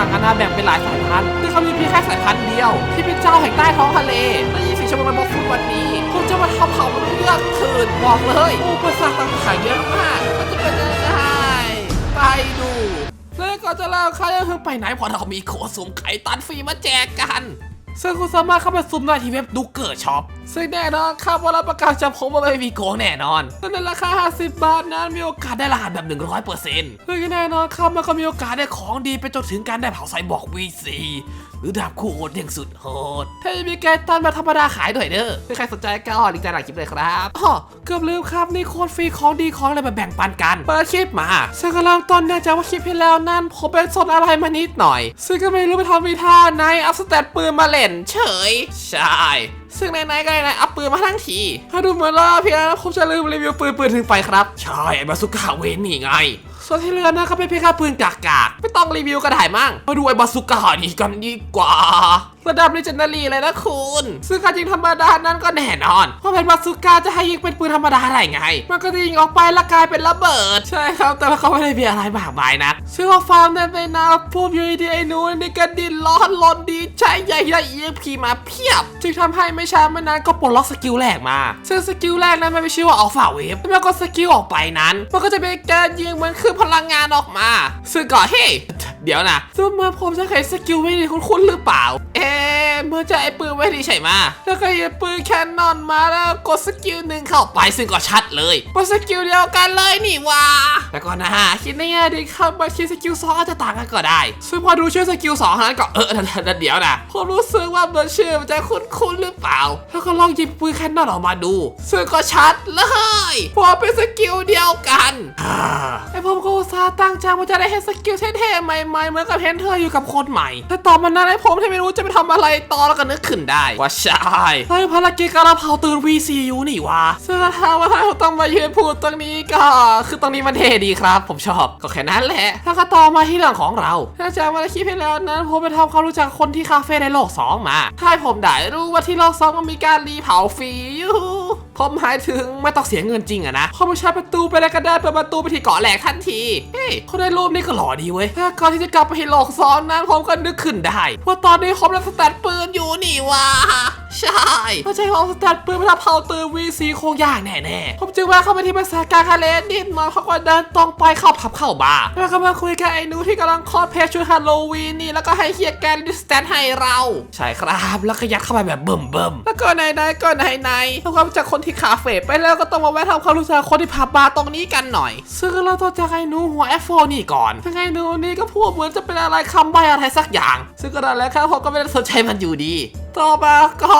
รั่งอาณาแบ่งเป็นหลายสายพันธุ์แต่เขามีเพียงแค่สายพันธุ์เดียว ที่เป็นเจ้าแห่งใต้ท้องทะเลและ24ชั่วโมงในบอกฟุตวันนี้ผมจะมาทำเผามนุษย์เลือกคืนบอกเลยอุปสรรคต่างๆเยอะมากมันจะเป็นยังไงไปดูเล้วก่อนจะเล่าเขาจะเพิ่งไปไหนเพอเรามีโคสุมไก่ตันฟรีมาแจกกัน ซึ่งคุณสามารถเข้าไปสุ่มได้ที่เว็บดูเกิดช็อปซึ่งแน่นอนครับว่ารับประกันจะพบว่าไม่มีโกงแน่นอนซึ่งในราคา 50 บาทนั้นมีโอกาสได้รหัสแบบ 100%ซึ่งแน่นอนครับมันก็มีโอกาสได้ของดีไปจนถึงการได้เผาไซบอร์ก VC หรือดาบคู่โหดอย่างสุดโหด ถ้ามีแกนตันแบบธรรมดาขายด้วยเด้อถ้าใครสนใจก็ลิงก์ใต้หลังคลิปเลยครับอ๋อเกือบลืมครับนี่โคตรฟรีของดีของอะไรมาแบ่งปันกัน เปิดคลิปมาซึ่งกำลังต้นเนื่องจากว่าคลิปที่แล้วนั้นผมเป็นสนอะไรมานิดหน่อย ซึ่งก็ไม่รู้ไปทำวิธาในอัพสเตตปืนมาเล่น เฉย ใช่ซึ่งในๆก็ในอัพปืนมาทั้งที ถ้าดูเหมือนว่าเพียงผมจะลืมรีวิวปืนปืนถึงไปครับ ใช่ไอ้บาสุก้าเวนนี่ไง ส่วนที่เหลือนะก็เป็นเพียงแค่ปืนกากๆไม่ต้องรีวิวก็ได้มั่งมาดูไอ้บาสุก้านี่กันดีกว่าระดับ legendary เลยนะคุณ ซึ่งการยิงธรรมดานั้นก็แน่นอน เพราะเป็นบาสุก้าจะให้ยิงเป็นปืนธรรมดาได้ไง มันก็จะยิงออกไปแล้วกลายเป็นระเบิด ใช่ครับ แต่ว่าเขาไม่ได้มีอะไรมากมายนะซึ่งว่าฟาร์มนั้นไปนะพูดอยู่ดีไอ้นูนี่ก็ดินร้อนลนดีใจใหญ่ใหญ่ EXP มาเพียบ จึงทำให้ไม่ช้าไม่นานก็ปลดล็อกสกิลแรกมา ซึ่งสกิลแรกนั้นมันไม่ชื่อว่าอัลฟาเวฟแล้วก็สกิลออกไปนั้น มันก็จะเป็นการยิงเหมือนคือพลังงานออกมา ซึ่งก็เฮ้ เดี๋ยวนะซึ่งเมื่อผมจะเคยสกิลไม่ดีคุ้นๆหรือเปล่า เอ๊ะเมื่อจะไอ้ปืนไม่ดีใช่ไหมแล้วก็ยิงปืนแคนนอนมาแล้วกดสกิลหนึ่งเข้าไปซึ่งก็ชัดเลยว่าสกิลเดียวกันเลยนี่หว่าแล้วก็นะคิดในแง่ดีครับบางทีสกิลสองอาจจะต่างกันก็ได้ซึ่งพอดูชื่อสกิลสองนั้นก็เออเดี๋ยวนะผมรู้สึกว่าเบอร์ชื่อมันจะคุ้นๆหรือเปล่า แล้วก็ลองหยิบปืนแคนนอนออกมาดู ซึ่งก็ชัดเลยเพราะว่าเป็นสกิลเดียวกันอ่าไอผมก็อุตส่าห์ตั้งใจว่าจะได้เห็นสกิลเท่ๆใหม่ๆเหมือนกับเห็นเธออยู่กับคนใหม่ แต่ตอนมันนั้นไอผมที่ไม่รู้จะไปทำอะไรต่อแล้วก็นึกขึ้นได้ว่าใช่เฮ้ยภารกิจการเผาตื่น VCU นี่วะซึ่งถ้าว่าถ้าเราต้องมายืนพูดตรงนี้ก็คือตรงนี้มันเท่ดีครับ ผมชอบก็แค่นั้นแหละแล้วก็ต่อมาที่เรื่องของเราถ้าจากวันคลิปที่แล้วนั้นผมไปทำความรู้จักคนที่คาเฟ่ในโลก 2 มาถ้าให้ผมได้รู้ว่าที่โลก2มันมีการรีเผาฟรีอยู่ ผมหมายถึงไม่ต้องเสียเงินจริงอะนะเขาไม่ใช้ประตูไปแล้วก็ได้เปิดประตูไปที่เกาะแหลกทันทีเฮ้ยคนในรูปนี่ก็หล่อดีเว้ยถ้าก่อนที่จะกลับไปหลอกซ้อนนั้นผมก็นึกขึ้นได้ว่าตอนนี้ผมรับสแตทปืนอยู่นี่วะ ใช่ไม่ใช่เอาสแตทปืนไปทำเผาตือวีซีคงยากแน่ๆ ผมจึงแวะเข้าไปที่ภาษาการคาเลนนิดหน่อยเขาก็เดินตรงไปเข้าผับเข้าบาร์แล้วก็มาคุยกับไอ้หนูที่กำลังคอสเพลย์ชุดฮาโลวีนนี่แล้วก็ให้เฮียแกนดิสแตนให้เรา ใช่ครับแล้วก็ยัดเข้าไปแบบเบิ่มเบิ่มๆแล้วก็ไหนๆก็ไหนๆทำความรู้จักคนที่คาเฟ่ไปแล้วก็ต้องมาแวะทำความรู้จักคนที่ผับบาร์ตรงนี้กันหน่อย ซึ่งเราต้องจากไอ้หนูหัวแอฟโฟนี่ก่อนซึ่งไอ้หนูนี่ก็พูดเหมือนจะเป็นอะไรคำใบ้อะไรสักอย่าง ซึ่งก็นั่นแหละครับผมก็ไม่ได้สนใจมันอยู่ดีต่อมาก็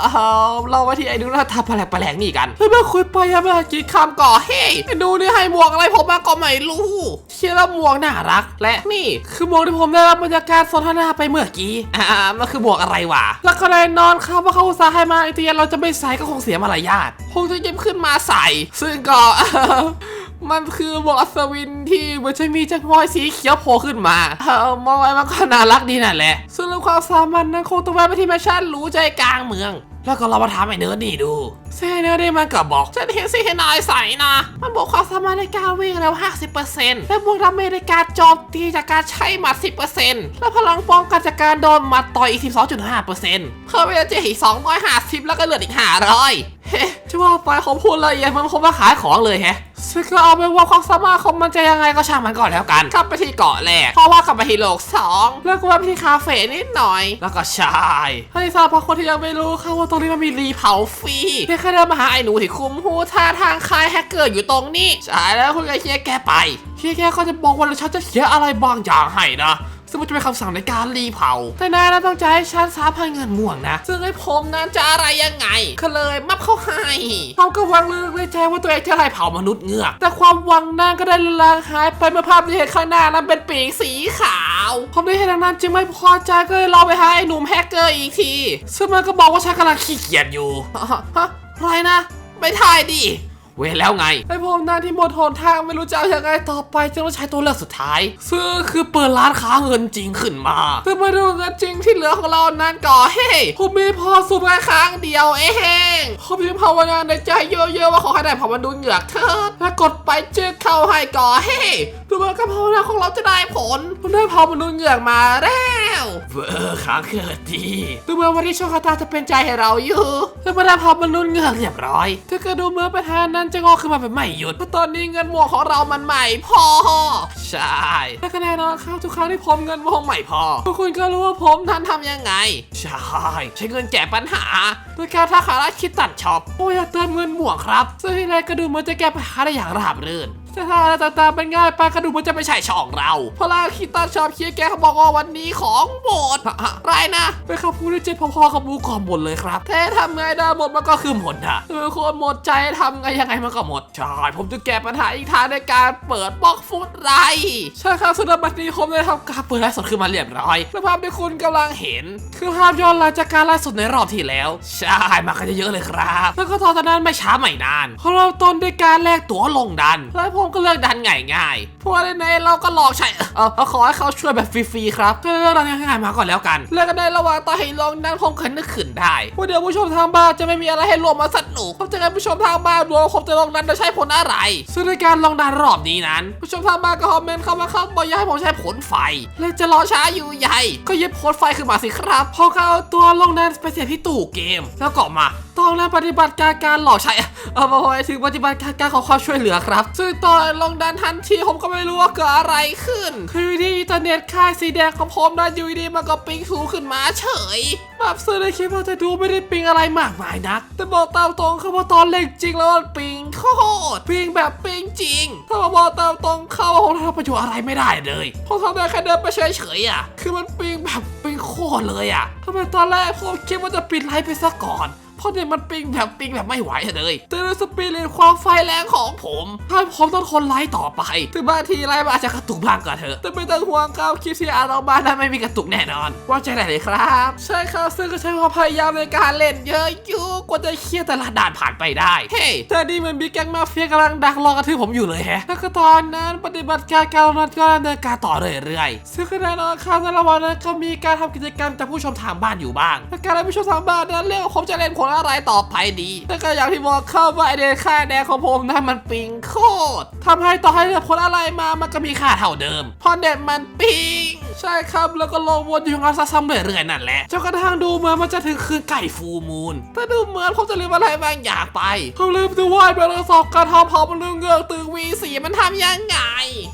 เอ่อเรามาที่ไอ้หนูน่าทำแปลกแปลกๆนี่กันเฮ้ยมื่อคุยไปยังไม่ทันกี่คำก่อเฮ้ยไอ้หนูนี่ให้หมวกอะไรผมมาก็ไม่รู้เชื่อแล้วหมวกน่ารัก และนี่คือหมวกที่ผมได้รับบรรยากาศสนทนาไปเมื่อกี้อ่ามันคือหมวกอะไรวะแล้วก็เลยนอนครับว่าเขาอุตส่าห์ให้มาไอ้เตียนเราจะไม่ใส่ก็คงเสียมารยาทผมจะยิบขึ้นมาใส่ ซึ่งก็ มันคือหมวกอัศวินที่เหมือนจะมีจังหวะสีเขียวโผล่ขึ้นมา เออมองไว้มันก็น่ารักดีนั่นแหละ ส่วนเรื่องความสามารถนั้นคงต้องแวะไปที่แมชชั่นรู้ใจกลางเมือง แล้วก็เรามาถามไอ้เนิร์ดนี่ดูเซึ่งไอ้เนิร์ดนี่มันก็บอกฉันเห็นสิให้นายใส่นะ มันบอกความสามารถในการวิ่งเร็ว50%และบวกดาเมจในการโจมตีจากการใช้หมัด 10%และพลังป้องกันจากการโดนหมัดต่อยอีก 12.5%เพิ่มไปจอีก250 แล้วก็เหลืออีก 500 เฮ้จะว่าไปเขาพูดละเอียดมันคงมาขายของเลยแฮะ ซึ่งก็เอาไปว่าความสามารถของมันจะยังไงก็ช่างมันก่อนแล้วกัน กลับไปที่เกาะแรก เพราะว่ากลับไปที่โลกสองแล้วก็แวะไปที่คาเฟ่นิดหน่อย แล้วก็ชายให้ทราบเพราะคนที่ยังไม่รู้ค่ะว่าตรงนี้มันมีรีเผาฟรีเพียงแค่เดินมาหาไอ้หนูที่คุมหูท่าทางคล้ายแฮกเกอร์อยู่ตรงนี้ใช่แล้วคุณกับเชียแกไปเชียแกก็จะบอกว่าฉันจะเขียนอะไรบางอย่างให้นะ ซึ่งมันจะเป็นคำสั่งในการรีเผา แต่นายนะต้องจ่ายให้ฉันสาพันเงินม่วงนะ ซึ่งไอ้ผมนั้นจะอะไรยังไงก็เลยมับเข้าให้เขาก็วังลึกในใจว่าตัวเองจะไล่เผามนุษย์เงือก แต่ความวังนั้นก็ได้ลางหายไปเมื่อภาพที่เห็นข้างหน้านั้นเป็นปีกสีขาวผมได้เห็นดังนั้นจึงไม่พอใจก็เลยลองไปหาไอ้หนุ่มแฮกเกอร์อีกที ซึ่งมันก็บอกว่าฉันกำลังขี้เกียจอยู่ฮะอะไรนะ ไม่ทายดิ เวรแล้วไงไอผมนั่นที่หมดหนทางไม่รู้จะเอายังไงต่อไปจึงต้องใช้ตัวเลือกสุดท้ายซึ่งคือเปิดร้านค้าเงินจริงขึ้นมาซึ่งมาดูเงินจริงที่เหลือของเรานั้นก่อเฮ้ยผมมีพอสูบแค่ครั้งเดียวเอ งผมยังภาวนาในใจเยอะๆว่าขอให้ได้พอมันดูเหงือกเถิดแล้วกดไปจึกเข้าให้ก่อเฮ้ยดูเหมือนกับภาวนาของเราจะได้ผลมันได้พอมันดูเหงือกมาแล้วเวอร์ค้างเกิดดีดูเหมือนวันที่โชคชะตาจะเป็นใจให้เราอยู่แล้วมาได้พอมันดูเหงือกเรียบร้อยถ้าเกิดดูเหมือนประธานนั้นจะงอกขึ้นมาเป็นไม่หยุดเพราะตอนนี้เงินหมวกของเรามันใหม่พอ ใช่และคะแนนอนครับทุกครั้งที่ผมเงินวงใหม่พอทุกคนก็รู้ว่าผมนั้นทำยังไง ใช่ ใช้เงินแก้ปัญหาโดยการท่าขาและคิดตัดช็อปโอ้ยอเติมเงินหมวกครับซึ่งที่แรกก็ดูเหมือนจะแก้ปัญหาได้อย่างราบรื่น ถ้าอะไรต่างๆเป็นง่ายไปก็ดูเหมันจะไม่ใช่ช่องเราเพราะล่าคิดตัดช็อปเคียร์แกเขาบอกว่าวันนี้ของหมดไรนะเป็นคำพูดที่เจ็ดพอๆกับมูก่อนหมดเลยครับแท้ทำไงได้หมดมันก็คือหมดอะเออคนหมดใจทำไงยังไงมันก็หมดใช่ผมจะแก้ปัญหาอีกทางในการเปิดบล็อกฟุตไรใช่ครับสุดบัดนี้ผมได้ทำการเปิดไลฟ์สดขึ้นมาเรียบร้อยและภาพที่คุณกำลังเห็น คือภาพย้อนหลังจากการไลฟ์สดในรอบที่แล้ว ใช่มากันเยอะๆเลยครับ แล้วก็ตอนนั้นไม่ช้าไม่นานเพราะเราต้นด้วยการแลกตั๋วลงดันและผมก็เลือกดันง่ายๆเพราะว่าในเราก็หลอกใช้เออเอาขอให้เขาช่วยแบบฟรีๆครับก็เลือกดันง่ายๆมาก่อนแล้วกันเลือกกันในระหว่างตอนให้ลองดันผมเคยนึกขึ้นได้ว่าเดี๋ยวผู้ชมทางบ้านจะไม่มีอะไรให้รวมมาสนุกผมจะให้ผู้ชมทางบ้านรวมผมจะลองดันโดยใช้ผลอะไรซึ่งในการลองดันรอบนี้นั้น ผู้ชมทางบ้านก็คอมเมนต์เข้ามาครับบอกอยากให้ผมใช้ผลไฟและจะรอช้าอยู่ใหญ่ ก็ยิบผลไฟขึ้นมาสิครับพอเขาเอาตัวลองดันไปเสียที่ตู้เกม แล้วก็มา ต้องนั้นปฏิบัติการการหลอกใช้เออมาพอถึงปฏิบัติการการขอความช่วยเหลือครับ ซึ่งตอนลงดันทันทีผมก็ไม่รู้ว่าเกิดอะไรขึ้น คือที่อินเทอร์เน็ตค่ายสีแดงของผมนะอยู่ดีมันก็ปิงสูงขึ้นมาเฉยแบบซื้อในคลิปว่าจะดูไม่ได้ปิงอะไรมากมายนัก แต่บอกตามตรงคือว่าตอนเล่นจริงแล้วมันปิงโคตรปิงแบบปิงจริง ถ้ามบอกตามตรงเข้าว่าผมทำประโยชน์อะไรไม่ได้เลยผมทำได้แค่เดินไปเฉยๆอะ คือมันปิงแบบปิงโคตรเลยอะทำไมตอนแรกผมคิดว่าจะปิดไลฟ์ไปซะก่อน เพราะเนี่ยมันปิงแบบปิงแบบไม่ไหวเลยแต่ด้วยสปีริตความไฟแรงของผมถ้าผมต้องทนไลฟ์ต่อไป ถึงบางทีไลฟ์มันอาจจะกระตุกบ้างก็เถอะ แต่ไม่ต้องห่วงครับคลิปที่อาร์เราบ้านนั้นไม่มีกระตุกแน่นอน ว่าใจได้เลยครับ ใช่ครับซึ่งก็ใช้ความพยายามในการเล่นเยอะอยู่กว่าจะเคลียร์แต่ละด่านผ่านไปได้ เฮ้ยแต่นี่มันมีแก๊งมาเฟียกำลังดักรอกระทืบผมอยู่เลยแฮะแล้วก็ตอนนั้นปฏิบัติการการนัดก็ดำเนินการต่อเรื่อยๆซึ่งก็แน่นอนครับในระหว่างนั้นก็มีการทำกิจกรรมจากผู้ชมทางบ้านอยู่บ้างและการผู้ชมทางบ้านนั้นเรื่องผมจะเล่นผลอะไรต่อไปดี แต่ก็อย่างที่บอกเข้าว่าไอเดนค่าแดงของผมนั้นมันปิงโคตรทำให้ต่อให้เลือกผลอะไรมามันก็มีค่าเท่าเดิมเพราะเด็ดมันปิง ใช่ครับแล้วก็ลงวนอยู่งั้นซ้ำๆเรื่อยๆนั่นแหละจนกระทั่งดูเหมือนมันจะถึงคืนไก่ฟูมูลแต่ดูเหมือนผมจะลืมอะไรบางอย่างไปเขาลืมดูว่าเบลสอบการทำเผามันเรื่องเงือกตึงวีสีมันทำยังไง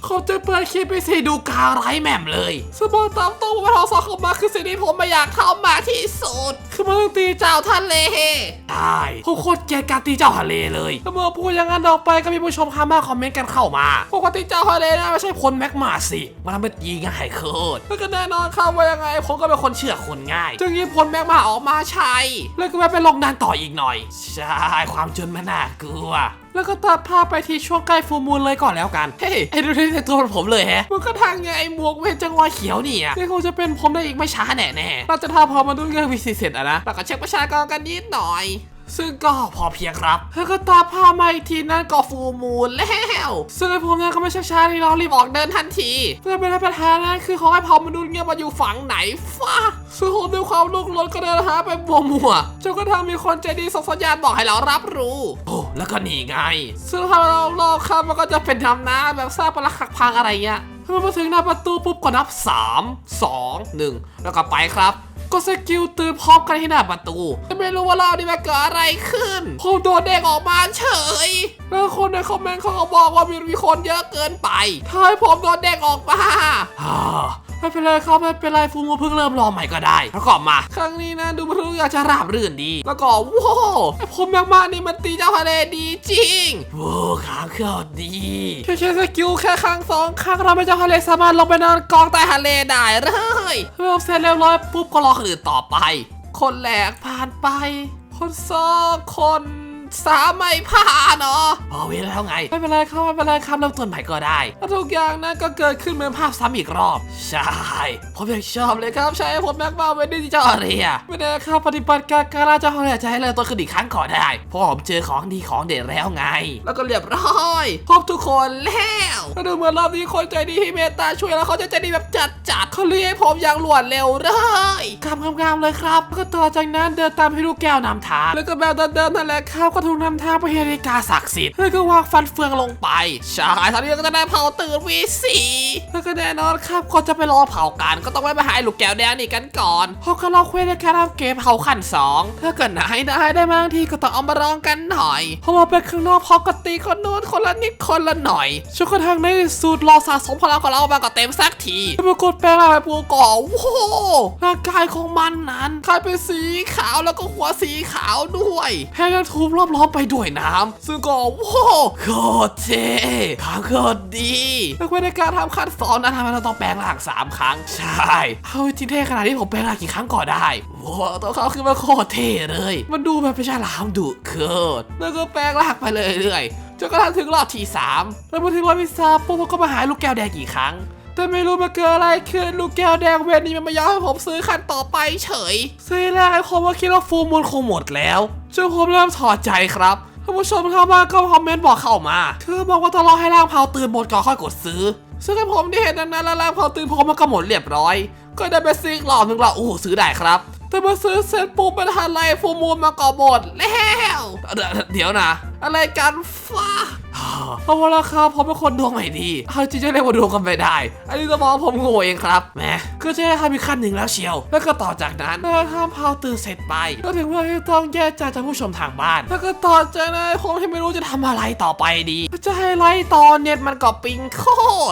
เขาจะเปิดคลิปไปสีดูกาไรแหม่มเลยสมองตามตรงว่าทอสอบเข้ามาคือสิ่งที่ผมไม่อยากทำมากที่สุดคือมันต้องตีเจ้าทะเลใช่ผมโคตรเกลียดการตีเจ้าทะเลเลยแล้วเมื่อพูดอย่างนั้นออกไปก็มีผู้ชมข้างมาคอมเมนต์กันเข้ามาปกติเจ้าทะเลนะไม่ใช่พลแม็กมาสิมันทำให้ตีง่ายโคตรแล้วก็แน่นอนครับว่ายังไงผมก็เป็นคนเชื่อคนง่าย จึงยิพลแม็กมาออกมาใช้แล้วก็แวะไปลงดันต่ออีกหน่อย ใช่ ความจนมันน่ากลัวแล้วก็ตัดภาพไปที่ช่วงใกล้ฟูมูลเลยก่อนแล้วกัน เฮ้ยไอ้ดูที่ในตัวผมเลยแฮะ มันก็ทางไงไอ้หมวกเวทจังหวะเขียวนี่อะนี่คงจะเป็นผมได้อีกไม่ช้าแน่แน่ๆเราจะทำพอมาดูเรื่องวิสิเสร็จอะนะแล้วก็เช็คประชากรกันนิดหน่อย ซึ่งก็พอเพียงครับแล้วก็ตาพามาอีกทีนั่นก็ฟูมูลแล้ว ซึ่งไอ้ผมนั้นก็ไม่ช้าช้าที่เรารีบออกเดินทันทีแต่เป็นปัญหานั้นคือเขาให้พอมาดูเงี้ยมาอยู่ฝั่งไหนฟ้าซึ่งผมด้วยความลุกลนก็เดินหาไปบัวมัวจนกระทั่งมีคนใจดีส่งสัญญาณบอกให้เรารับรู้ โอ้แล้วก็นี่ไง ซึ่งถ้าเราลอกครับมันก็จะเป็นทำน้ำแบบสร้างปลักหักพังอะไรเงี้ยพอมาถึงหน้าประตูปุ๊บก็นับ 3 2 1 แล้วก็ไปครับ ก็สกิลตื่นพร้อมกันที่หน้าประตูไม่รู้ว่ารอบนี้มันเกิดอะไรขึ้นผมโดนเด็กออกมาเฉยแล้วคนในคอมเมนต์เขาก็บอกว่ามีมีคนเยอะเกินไปทำให้ผมโดนเด็กออกมาฮ่า ไม่เป็นไรครับไม่เป็นไรฟูมูเพิ่งเริ่มรอใหม่ก็ได้แล้วก็มา ครั้งนี้นะดูมันทุกอย่างจะราบรื่นดี แล้วก็ว้าวผมมากๆนี่มันตีเจ้าทะเลดีจริงว้าวขาเคลื่อนดีแค่ใช้สกิลแค่ครั้งสองครั้งเราไม่เจ้าทะเลสามารถลงไปนอนกองใต้ทะเลได้เลยเมื่อเสร็จเรียบร้อยปุ๊บก็รอคนอื่นต่อไป คนแรกผ่านไป คนสองคน สามไม่ผ่านเนาะพอเวลาแล้วไง ไม่เป็นไรครับไม่เป็นไรครับเริ่มต้นใหม่ก็ได้แล้วทุกอย่างนั้นก็เกิดขึ้นเหมือนภาพซ้ำอีกรอบ ใช่ผมยังชอบเลยครับใช่ผมแม็กมาเวนดี้ที่เจ้าอะไรอะไม่ได้ครับปฏิบัติการการาเจ้าอะไรจะให้เลยตัวขึ้นอีกครั้งก่อนได้เพราะผมเจอของดีของเด็ดแล้วไง แล้วก็เรียบร้อยพบทุกคนแล้วก็ดูเหมือนรอบนี้คนใจดีที่เมตตาช่วยแล้วเขาจะใจดีแบบจัดจัดๆเขาเรียกให้ผมอย่างรวดเร็วเลยกำงามๆเลยครับแล้วก็ต่อจากนั้นเดินตามให้ลูกแก้วนำทางแล้วก็แบบเดินๆนั่นแหละครับก็ถูกนำทางไปยังนาฬิกาศักดิ์สิทธิ์แล้ก็วางฟันเฟืองลงไปใช่ตอนนี้ก็จะได้เผาตื่นวีสีแล้วก็แน่นอนครับก็จะไปรอเผากัน ก็ต้องไปหาไอ้ลูกแก้วแดงนี่กันก่อนเพราะก็เราเควสในการทำเกมเผาขั้นสองถ้าเกิดไหนได้ได้บางทีก็ต้องเอามาลองกันหน่อยเพราะว่าเป็นข้างนอกพอกตีคนนู้นคนละนิดคนละหน่อยจนกระทั่งในสุดรอสะสมพลังของเรามาก็เต็มสักทีปรากฏแปลงร่างเป็นปูก่อโอ้โหร่างกายของมันนั้นกลายเป็นสีขาวแล้วก็หัวสีขาวด้วยแถมยังถูกรอบๆไปด้วยน้ำซึ่งก็โอ้โหโคตรเท่ขางโคตรดีแล้วในการทำขั้นสองนั้นทำให้เราต้องแปลงร่างสามครั้ง ใช่เอาจริงเท่ขนาดนี้ผมแปลงร่างกี่ครั้งก็ได้ว้าวตัวเขาคือมันโคตรเท่เลย มันดูแบบเป็นฉลามดุเกิดแล้วก็แปลงร่างไปเรื่อยๆจนกระทั่งถึงรอบที่สามแล้วมาถึงรอบที่สามปุ๊บผมก็มาหาลูกแก้วแดงกี่ครั้งแต่ไม่รู้มาเกิดอะไรขึ้นลูกแก้วแดงเวรนี้มันไม่ยอมให้ผมซื้อคันต่อไปเฉย ซื้อแรกไอ้ผมว่าคิดว่าฟูลมูลคงหมดแล้ว จนผมเริ่มถอดใจครับท่านผู้ชมเข้ามาก็คอมเมนต์บอกเข้ามาคือบอกว่าต้องรอให้ร่างเผาตื่นหมดก่อนค่อยกดซื้อ ซึ่งให้ผมได้เห็นดังนั้นแล้วร่างเผาตื่นผมมันก็หมดเรียบร้อย ก็ได้ไปซื้อหลอดหนึ่งละโอ้โหซื้อได้ครับ แต่มาซื้อเสร็จปุ๊บมันทันไรฟูมูลมาก่อหมดแล้วเดี๋ยวเดี๋ยวนะ อะไรกันฟ้า เพราะว่าราคาผมเป็นคนดวงไม่ดีเอาจริงจะเรียกว่าดวงกันไม่ได้ อันนี้จะมองผมโง่เองครับแหมก็จะได้ทำอีกขั้นหนึ่งแล้วเชียว แล้วก็ต่อจากนั้นเมื่อทำพาวตื่นเสร็จไป ก็ถึงเวลาที่ต้องแยกจากจากผู้ชมทางบ้าน แล้วก็ต่อจากนั้นผมที่ไม่รู้จะทำอะไรต่อไปดี จะให้ไล่ตอนเน็ตมันก็ปิงโค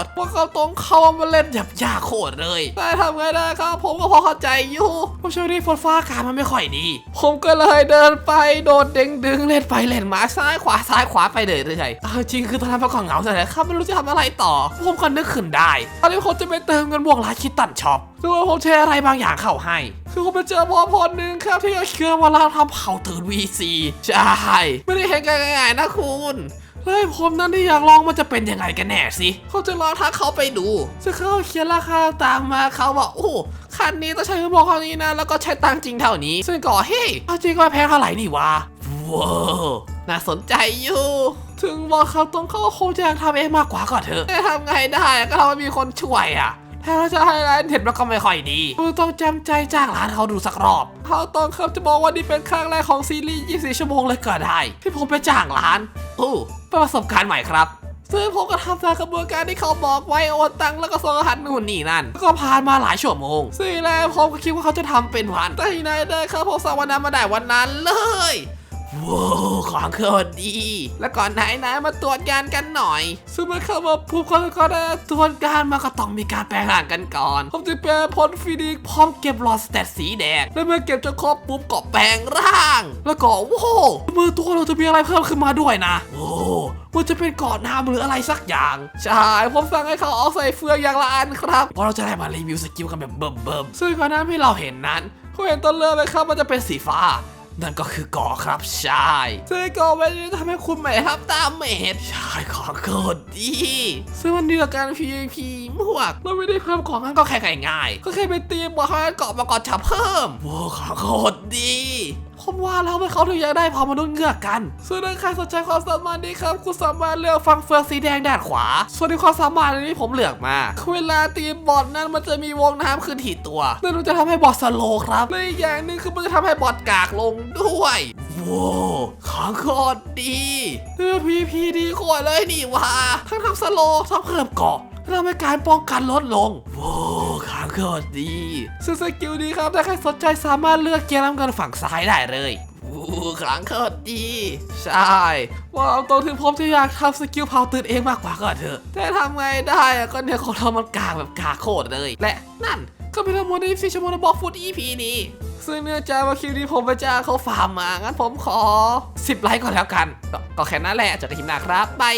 ตรว่าเขาต้องเข้ามาเล่นแบบยาโคตรเลยแต่ทำไงได้ครับผมก็พอเข้าใจอยู่ผมช่วงนี้ฝนฟ้าอากาศมันไม่ค่อยดี ผมก็เลยเดินไปโดดเด้งดึงเล่นไปเล่นมาซ้ายขวาซ้ายขวาไปเลยเรื่อยๆจริงคือตอนนั้นผมก็เหงาเลยครับไม่รู้จะทำอะไรต่อ ผมก็นึกขึ้นได้ตอนนี้ผมจะไปเติมเงินบวกร้านคิดตันช็อปคือว่าผมแชร์อะไรบางอย่างเข้าให้ คือผมไปเจอพอพอหนึ่งครับที่เชื่อว่าเราทำเผาตื่น VC ใช่ไม่ได้เห็นกันง่ายๆนะคุณแล้วให้ผมนั้นที่อยากลองมันจะเป็นยังไงกันแน่สิ เขาจะลองทักเขาไปดูซึ่งเขาเขียนราคาต่างมาเขาบอกโอ้คันนี้ต้องใช้เงินบอกเท่านี้นะ แล้วก็ใช้ตังจริงเท่านี้ ซึ่งก็เฮ้ยเอาจริงก็แพงเท่าไหร่นี่วะว้าวน่าสนใจอยู่ ถึงบอกเขาตรงเขาก็คงจะทำเองมากกว่าก็เถอะแต่ทำไงได้ก็ทำให้มีคนช่วยอะถ้าเราจะให้ร้านเห็นมันก็ไม่ค่อยดีเราต้องจำใจจ้างร้านเขาดูสักรอบเขาต้องครับจะบอกว่านี่เป็นครั้งแรกของซีรีส์ 24 ชั่วโมงเลยก็ได้ ที่ผมไปจ้างร้านโอ้เป็นประสบการณ์ใหม่ครับซึ่งผมก็ทำตามกระบวนการที่เขาบอกไว้โอนตังค์แล้วก็ส่งรหัสนู่นนี่นั่น ก็ผ่านมาหลายชั่วโมงซึ่งแล้วผมก็คิดว่าเขาจะทำเป็นวันแต่ที่ไหนได้ครับผมสั่งวันนั้นมาได้วันนั้นเลย ว้าวของโคตรดี แล้วก่อนไหนนะมาตรวจงานกันหน่อยซึ่งเมื่อเข้ามาปุ๊บเขาก็ได้ตรวจงานมาก็ต้องมีการแปลงร่างกันก่อน ผมจะแปลพลฟินิกพร้อมเก็บหลอดสเตตสีแดง แล้วเมื่อเก็บจนครบปุ๊บก็แปลงร่าง แล้วก็ว้าวมือตัวเราจะมีอะไรเพิ่มขึ้นมาด้วยนะโอ้มันจะเป็นกาะน้ำหรืออะไรสักอย่าง ใช่ ผมสั่งให้เขาเอาใส่เฟืองอย่างละอันครับเพราะเราจะได้มารีวิวสกิลกันแบบเบิ่มๆซึ่งก่อนหน้าที่เราเห็นนั้นเขาเห็นต้นเริ่มเลยครับมันจะเป็นสีฟ้า นั่นก็คือเกาะครับใช่ซึ่งเกาะไม่ได้ทำให้คุณใหม่ครับตามเมดใช่ของโคตรดีซึ่งมันดีกับการ PVP มวกเราไม่ได้เพิ่มของนั้นก็แค่ง่ายๆก็แค่ไปตีบอกให้เกาะมาก่อนจะเพิ่มโว้ของโคตรดี ผมว่าแล้วไม่เขาถึงอยากได้พอมนุษย์เงือกกันซึ่งถ้าใครสนใจความสามารถนี้ครับ คุณสามารถเลือกฟังเฟืองสีแดงด้านขวา ส่วนในความสามารถนี้ผมเลือกมา เวลาตีบอลนั้นมันจะมีวงน้ำขึ้นที่ตัวนั่นจะทำให้บอลสโลครับและอีกอย่างหนึงคือมันจะทำให้บอลกากลงด้วยว้าวของโคตรดีเลือพีพีดีโคตรเลยนี่ว่าทั้งทำสโลทั้งเพิ่มเกาะและทำให้การป้องกันลดลงว้าวของ โคตรดีซึ่งสกิลนี้ครับถ้าใครสนใจสามารถเลือกเกียร์น้ำเงินฝั่งซ้ายได้เลยอู้ครั้งโคตรดี ใช่ว่าตรงถึงผมจะอยากทำสกิลเผาตื่นเองมากกว่าก็เถอะ แต่ทำไงได้อะก็เนี่ยของเรามันกากแบบกาโคตรเลย และนั่นก็เป็นทั้งหมดในฟิชชั่วโมงบอกฟูด EP นี้ ซึ่งเนื่องจากว่าคลิปนี้ผมไปจ้างเขาฟาร์มมา งั้นผมขอ 10 ไลค์ก่อนแล้วกัน ก็แค่นั้นแหละจอกันคลิปหน้าครับบาย